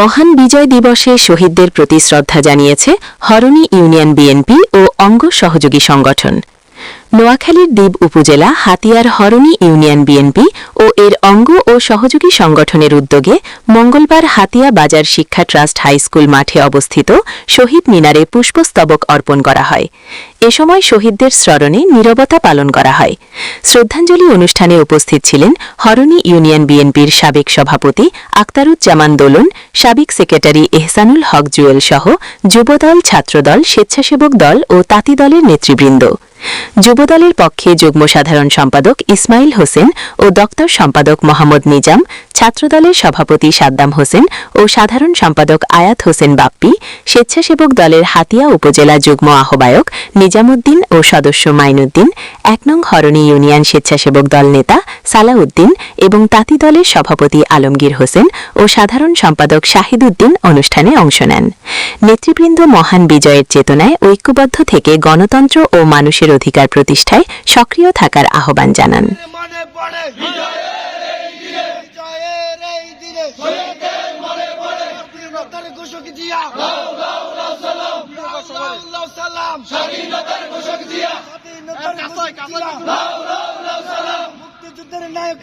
মহান বিজয় দিবসে শহীদদের প্রতি শ্রদ্ধা জানিয়েছে হরণী ইউনিয়ন বিএনপি ও অঙ্গ সহযোগী সংগঠন। নোয়াখালীর দ্বীপ উপজেলা হাতিয়ার হরণী ইউনিয়ন বিএনপি ও এর অঙ্গ ও সহযোগী সংগঠনের উদ্যোগে মঙ্গলবার হাতিয়া বাজার শিক্ষা ট্রাস্ট হাইস্কুল মাঠে অবস্থিত শহীদ মিনারে পুষ্পস্তবক অর্পণ করা হয়। এ সময় শহীদদের স্মরণে নীরবতা পালন করা হয়। শ্রদ্ধাঞ্জলি অনুষ্ঠানে উপস্থিত ছিলেন হরণী ইউনিয়ন বিএনপির সাবেক সভাপতি আক্তারুজ্জামান দোলন, সাবেক সেক্রেটারি এহসানুল হক জুয়েল সহ যুবদল, ছাত্রদল, স্বেচ্ছাসেবক দল ও তাঁতি দলের নেতৃবৃন্দ। যুবদলের পক্ষে যুগ্ম সাধারণ সম্পাদক ইসমাইল হোসেন ও দপ্তর সম্পাদক মোহাম্মদ নিজাম, ছাত্রদলের সভাপতি সাদ্দাম হোসেন ও সাধারণ সম্পাদক আয়াত হোসেন বাপ্পি, স্বেচ্ছাসেবক দলের হাতিয়া উপজেলা যুগ্ম আহ্বায়ক নিজামুদ্দিন ও সদস্য মাইনুদ্দিন, এক নং হরণী ইউনিয়ন স্বেচ্ছাসেবক দল নেতা সালাউদ্দিন এবং তাঁতি দলের সভাপতি আলমগীর হোসেন ও সাধারণ সম্পাদক শাহিদুদ্দিন অনুষ্ঠানে অংশ নেন। নেতৃবৃন্দ মহান বিজয়ের চেতনায় ঐক্যবদ্ধ থেকে গণতন্ত্র ও মানুষের অধিকার প্রতিষ্ঠায় সক্রিয় থাকার আহ্বান জানান। স্বাধীনতার ঘোষক জিয়া স্বাধীনতার ঘোষক জিয়া লাউ লাউ লাউ সালাম মুক্তিযুদ্ধের নায়ক